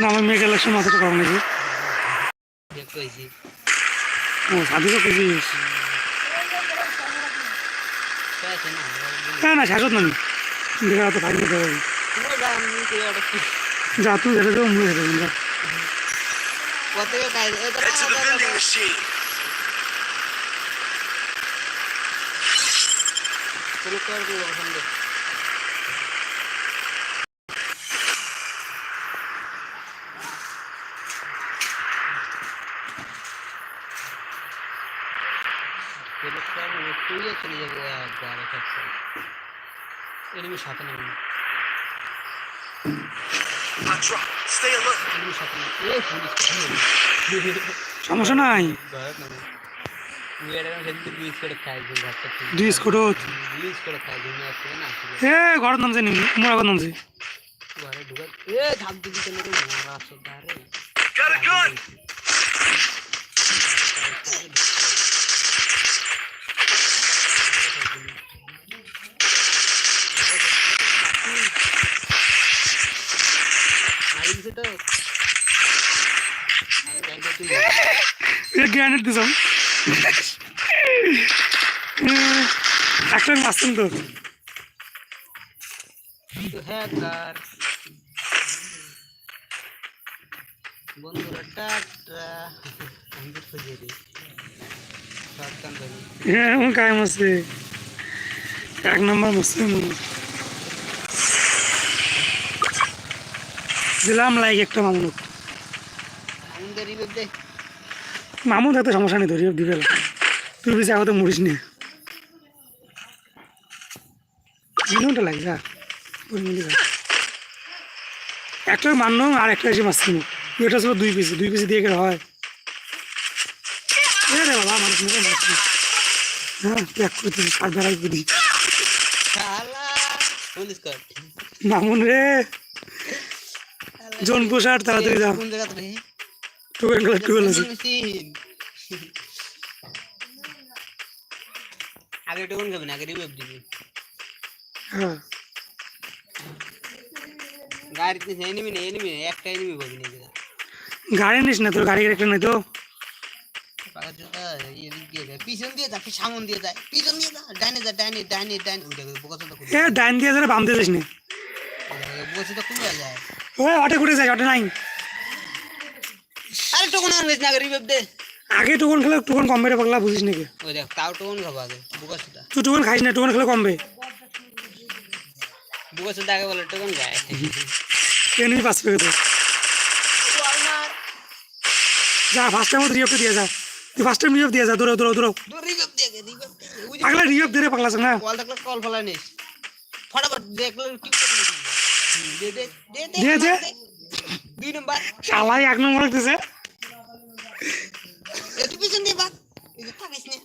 না আমার মেয়ে কালেকশন অতটা কম নাকি সাধুকে খুঁজিস না না শাসত না দেখা তো ভাই যেতে পারি যা তুই যেতে দেবো মুড়ে যেতে যা। Look at the 100. কর। তুইও চলে যাব একবার এক এক alert. এনিমি সাথে নেবে। এ পুলিশ সমস্যা নাই। ঘর করে দুই করে আসলে। এ ঘরের নামছে নি মোরা ঘর নামছে। ঘরে ঢুকে এ ধাপ দিবি কেন রে? মারা আসো ধারে গ্রেনেড দিছাম একটা মারছেন তো। হ্যাকার বন্ধুরা টাটা। হ্যাঁ এমন কায়েম এক নম্বর মুসলিম দিলাম লাইক একটা মামুন। আমাদের মামুন থাকতে সমস্যা নেই ধরিয়ে দিবে। তুই বেশি আগতে মরিস নি। মিনিমটা লাগে যা। একটা আর একটা এসে মারছি এটা ছিল দুই পিসি দুই পিসি দিয়ে গেলে হয়। বাবা মানুষ হ্যাঁ প্যাক করে দিই সাত বেড়াই করি কর। মামুন রে। জন পোষার তাড়াতাড়ি যাও কোন জায়গা রে টুয়েল গেলে টুয়েল আছে আগে টোকন খাবি না আগে রিভিউ দিবি হ্যাঁ গাড়িতে এনিমি না এনিমি একটা এনিমি পাবি না গাড়ি নিস না তোর গাড়ি একটা নাই তো পিছন দিয়ে যা সামন দিয়ে যায় পিছন দিয়ে যা ডাইনে যা ডাইনে ডাইনে ডাইনে ওই বোকা যারা বাম দিয়ে যাস না বোকা চোদা যায় ও অটে ঘুরে যায় অটে নাই। আরে টোকন আনবিস না আগে দে। আগে টোকন খেলে টোকন কম বেড়ে পাগলা বুঝিস নাকি? ওই দেখ তাও টোকন খাব আগে বোকা চোদা তুই টোকন খাইস না টোকন খেলে কমবে। বোকা চোদা আগে বলে টোকন গায় এমনি পাস পেয়ে তো যা ফার্স্ট টাইম রিঅফ দিয়ে যা। তুই ফার্স্ট টাইম রিঅফ দিয়ে যা দৌড়ো দৌড়ো দৌড়ো দে দে পাগলা রিঅফ দিয়ে রে পাগলা না কল দেখলে কল ফেলা নিস। ফটাফট দেখলে কি দে দে দে। দে, দে। দুই নম্বর। শালাই এক নম্বর দিছে একটু পিছন দিয়ে বাক এই যে থাকিস না।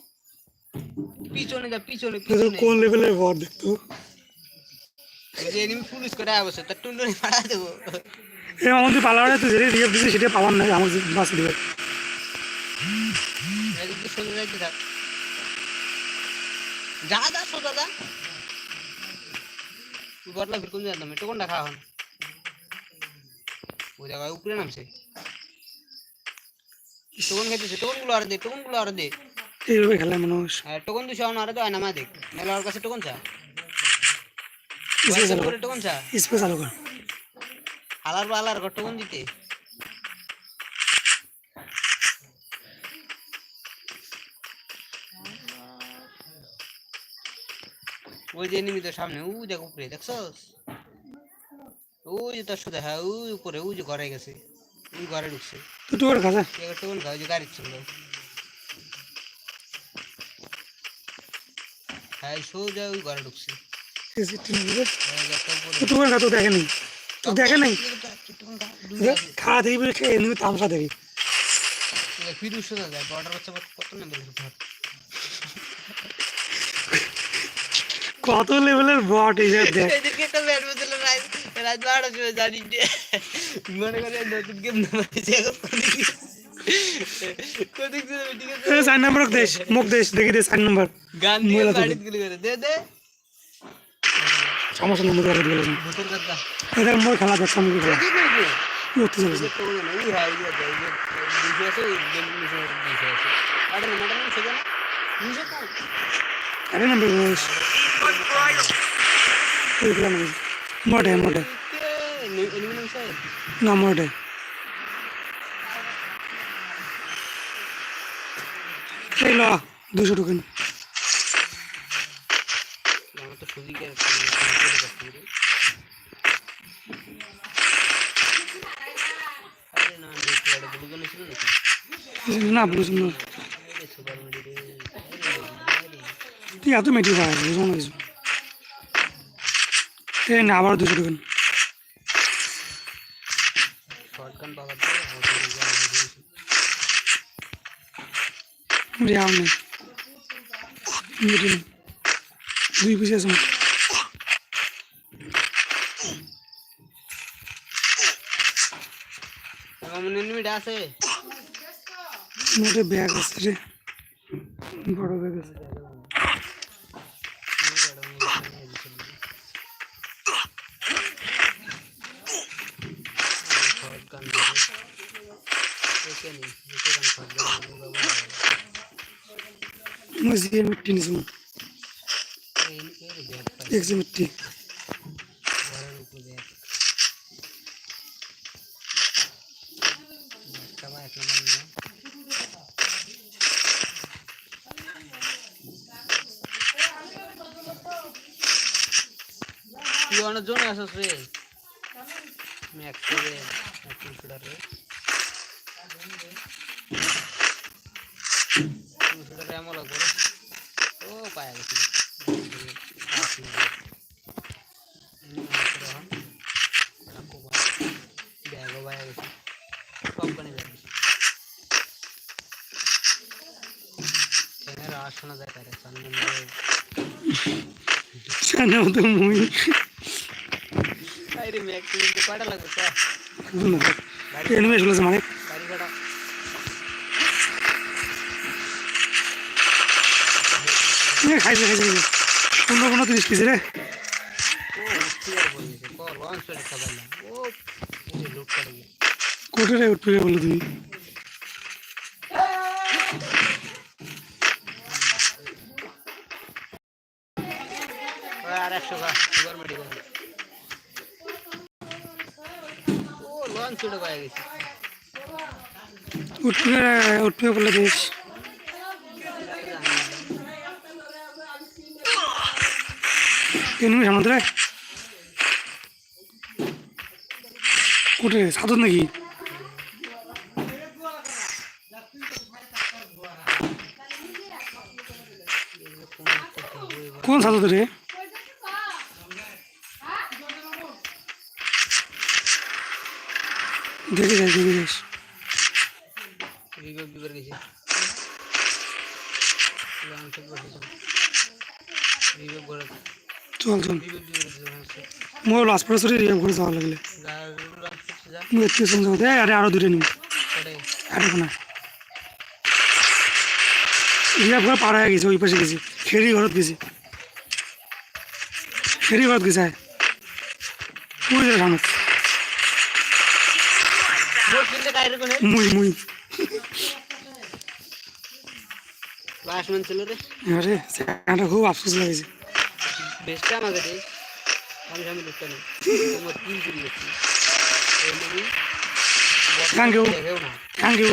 পিছনে যা পিছনে পিছনে। কোন লেভেলের ভর দেখতো? যে এনিমি পুলিশ করে অবশ্য তার টুন্ডনি ফাড়া দেবো। এ আমাদের পালাওয়ারে তুই যেটা রিঅফ দিছিস সেটা পাওয়ার নাই আমার বাস দিবে। সোজা যাইতে থাক। যা যা সোজা যা। বটলা ফির কোন জানতাম একটু কোনটা খাওয়া হন ওই জায়গায় উপরে নামছে টোকন খাইতেছে টোকনগুলো আর দে টোকনগুলো আর দে এইভাবে খেলে মানুষ হ্যাঁ টোকন দুশো আউন আর দে হয় না মা দেখ মেলা ওর কাছে টোকন চা করে টোকন চা স্পেশাল কর আলার বা আলার ঘর টোকন দিতে ওই যে এনিমি তো সামনে ওই দেখ উপরে দেখছস? ওই যে তোর সাথে হ্যাঁ ওই উপরে ওই যে ঘরে গেছে ওই ঘরে ঢুকছে। তুই খাসা এবার টোকন খাওয়া ওই যে গাড়ি ছিল হ্যাঁ সোজা ওই ঘরে ঢুকছে। এই যে একটা উপরে। তুই টোকন খা তো দেখে নেই তো দেখে নাই খা, দেখবি খেয়ে নিবি তামসা দেখবি এটা ফিরুজ সোজা যায় বর্ডার বাচ্চা কত নাম্বার ঘর? কত লেভেলের বট এই যে দেখ। এদিকে একটা ব্যাট বদলে জানি মনে করে নতুন গেম নামাইছে এখন কোদিক দিয়ে ঠিক আছে এ, চার দেশ মুখ দেশ দেখি দে চার নম্বর। গান দিয়ে মহিলা গুলি করে দে দে। সমস্যা এদের মই খেলা না হাই আছে নিচে আছে আরে ম্যাডাম নিচে আরে না বেশ ওই খেলা না মোটে মোটে এনিমি স্যার না মোটে এই ল দুশো টোকেন আমার তো সুজিকে আরে না দেখতে তুই এত মেটি পায় বুঝো না কিছু। এই না আবার দুশো রিয়াও নেই। মেটি দুই পিসে আছে ব্যাগ আছে রে। বড় ব্যাগ আছে শর্টগান একে নেই একে গান শর্টগান মই জিয়ে মিট্টি নিছো দেখছি মিট্টি ঘরের উপরে দেখ একটা বা এক নম্বর না তুই অনেক জনে আসস রে ম্যাক্স রে ম্যাক্স শুটার রে শুটার এমন লাগবে রে ও পায়া গেছি ব্যাগও পায়া গেছি কোম্পানি ব্যাগ ট্রেনের আওয়াজ শোনা যায় তারে সামনে জানাও তো মুই? আরে ম্যাক কিনতে কয়টা লাগবে তো? এনিমে চলেছে মানে? ভাড়া। খাইছে খাইছে পনেরো পনেরো তিরিশ কেজি রে। করে করে কোটে উঠবে বলো তুমি উঠে পাই গেছি উঠবে উঠবে বলে বেশ এনিমে সামনে রে কোটে সাদত নাকি? কোন সাদত রে দেখে যাস দেখে যাস লাস্ট পরে রিয়াম করে যাওয়া লাগলে। লঞ্চ যা মুই এত্তি দে আরে আরও দুটো নিম করে আরে কোনা। রিয়াম করে গেছে, ওই পাশে গেছি। খেরি ঘরত গেছি। খেরি ঘরত গেছে ওই যে সামনে মুই মুই ছিল রে আরে সেখানটা খুব আফসোস লাগেছে আমাকে দে আমি সামনে লুকটা নেই তোমার তিন চুরি গেছি Thank you. থ্যাংক ইউ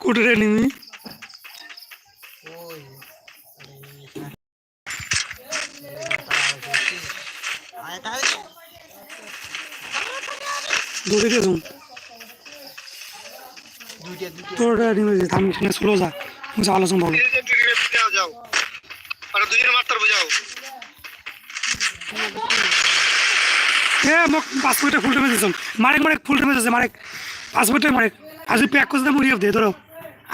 কোটরে নিমি দৌড়ে দিয়ে তোর নিয়ে আমি এখানে স্লো যা কিছু আলোচনা বলো। যাও আর এ মোক পাসপোর্টে ফুল ডেমেজ দিছম মারেক মারেক ফুল টাইমে দিছে মারেক। পাসপোর্টে মারেক। আজি প্যাক করে দাম উড়িয়ে দে ধরো।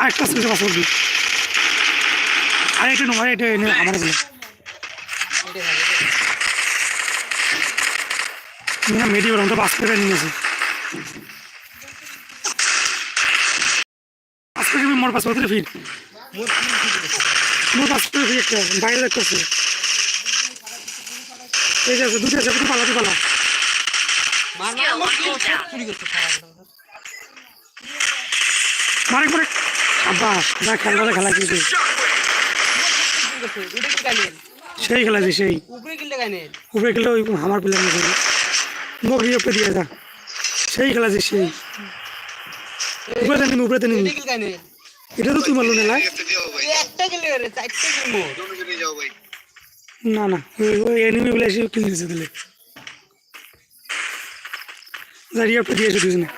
আরেকটা সুইচে পাসপোর্ট দি। আরে এটা নোয়া এটা এনে আমার বলে না মেডিয়াম পাঁচ পাস করে নিয়েছে মোর পাসপোর্টে ফিট মোর পাসপোর্টে ফিট একটা বাইরে দেখতেছে। যে আছে দুটো আছে পালা তুই পালা। মারেক মারেক। আব্বাস যা খেলা খেলা কিন্তু। সেই খেলা আছে সেই। উপরে খেলে ওই আমার প্লেয়ার মোক রিওপে দিয়ে যা। সেই খেলা আছে সেই। উপরে উপরে এটা তো না না না ওই ওই এনিমি বলে এসে কিল দিয়েছে দিলে যা রিওপটা দিয়ে এসে দুজনে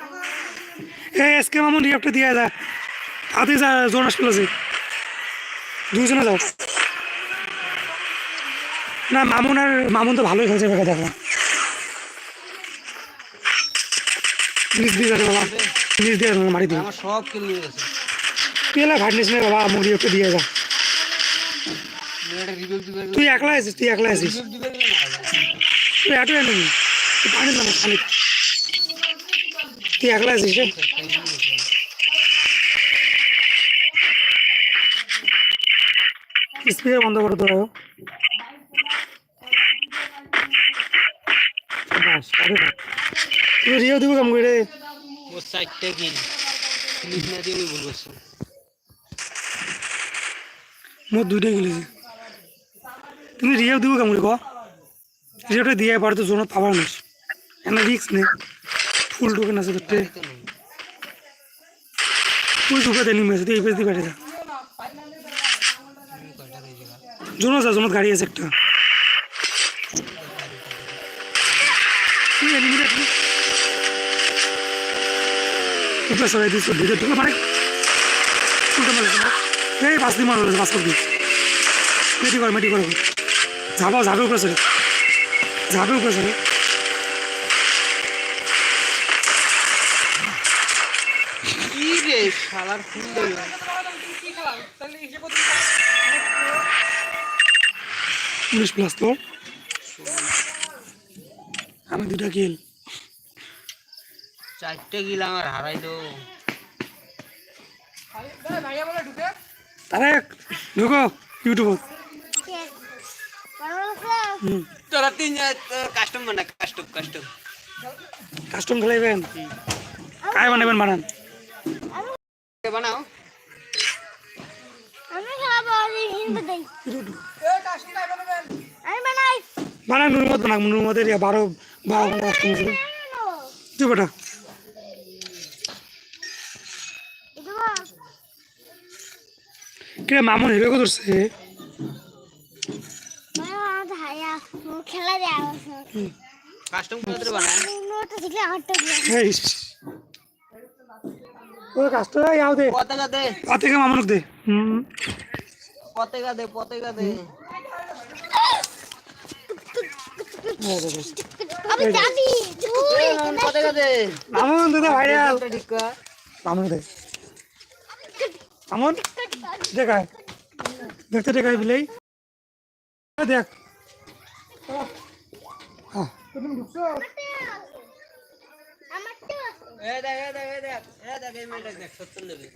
এই এসকে মামুন রিওপটা দিয়ে যা। হাতে যা জোন আসলে আছে। দুজনে যাও। না মামুন আর মামুন তো ভালোই খেলছে দেখো। নিজ দিয়ে বাবা। নিজ দিয়ে মারি দিও আমার সব কিল নিয়ে গেছে পেলা ঘাটনিস না বাবা মুড়ি ওকে দিয়ে যা। দিবে তুই একলা আছিস, তুই একলা আছিস। দিবে তুই এত তুই পানি না পানি তুই একলা আছিস স্পিকার বন্ধ করে দাও বাস তুই রিও দিব কাম করে ও চারটে কিল। ফিনিশ না দিয়ে করছি মোট দুইটাই গেলেছে তুমি রিও দিব কাম করে ক রিওটা দিয়ে পার তো জোনত পাবার নিস এনা রিক্স নে ফুল টোকেন আছে তোর তো নেই ওই টোকে নিমে আছে তুই এই পেজ দিয়ে বেড়ে যা আমি কয়টা রয়েছে গা জোনো যা জোনত গাড়ি আছে একটা তুই এনিমি রে তুই উপরে সবাই দিস দিতে ঢুকে মানে উল্টো মারে এই পাঁচ দিন মারলো পাঁচ করবি। মেটি কর মেটি কর। যাব যাবে উপরে সরে যাবে উপরে শালার ফুল উনিশ প্লাস তোর আমি দুটা কিল চারটে কিল আমার হারাইলো তারা ঢুকো। ইউটিউবত হুম। তোরা তিন কাস্টম বানা কাস্টম কাস্টম কাস্টম খেলাইবেন? কায় বানাবেন বানান? বানাও? আমি খাব আমি হিন্দু দেই। আমি বানাই। বানান কাস্টম ছিল তুই বেটা এটা কে মামুন কত ধরছে? হায়া খেলা দেয় কাস্টম করে বানায় নোটা শিখলে আটটা দিয়ে এই ওই কাস্টম ইয়াও দে। পতাকা দে মামুনক দে পতাকা দে। পতাকা দে আমি জানি তুই পতাকা দে মামুন দে দে ভাইরাল মামুন দে। মামুন দেখায় দেখতে দেখায় বিলাই দেখ। হ্যাঁ আমার তো এ দেখ এ দেখ এ দেখ এ দেখ এই মেয়েটা দেখ সত্তর নেবে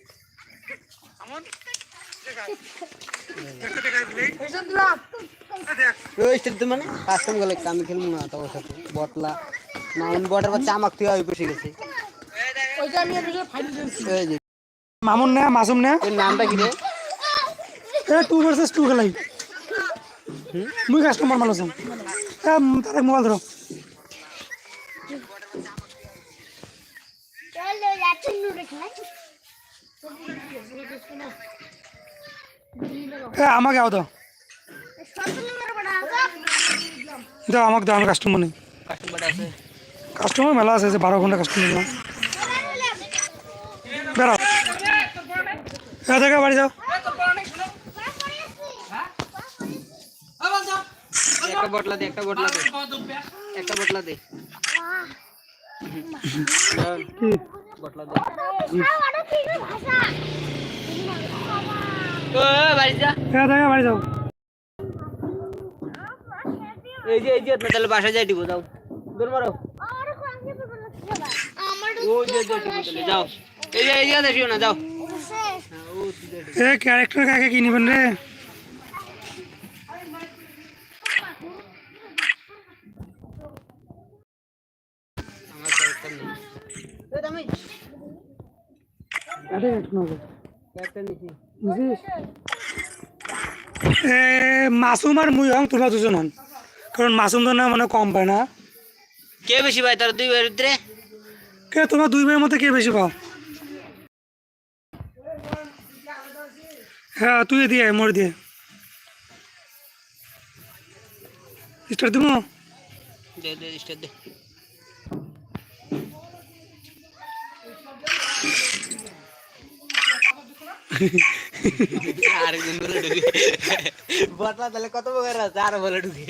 ওই স্টেট কাস্টম গেলে আমি খেলব না তোর সাথে। বটলা। না বটের বাচ্চা আমাক তুই ওই বসে গেছে। মামুন না মাসুম না। তোর নামটা কি রে? এ টু ভার্সেস টু খেলাই মুই কাস্টমার মানুষ তার মোবাইল ধরো আমাকে আও দাও দাও আমাকে দাও আমি কাস্টমার নেই। কাস্টম কাস্টমার মেলা আছে যে বারো ঘণ্টা কাস্টমার বেড়াও এ দেখা বাড়ি যাও। একটা বটলা দে একটা বটলা দে। একটা বটলা দে। বটলা দে ও বাড়ি যা। বাড়ি যাও। এই যে এই যে তাহলে বাসা যাই দিব যাও। দূর মারো। আর কোন কি বলছ আমার ও যে যে দিব তাহলে যাও। এই যে এই যে না যাও। এ কাকে মাসুম আর মুই হন তোমরা দুজন হন কারণ মাসুম তো না মানে কম পায় না। কে বেশি পায় তার দুই ভাইয়ের ভিতরে? কে তোমার দুই ভাইয়ের মধ্যে কে বেশি পাও? হ্যাঁ তুই দিয়ে মোর দিয়ে স্টার দিব দে দে স্টার দে। আরেকদিন বলে ঢুকে। বটলা তাহলে কত বড় আছে? আর বলে ঢুকে।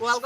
ওয়াল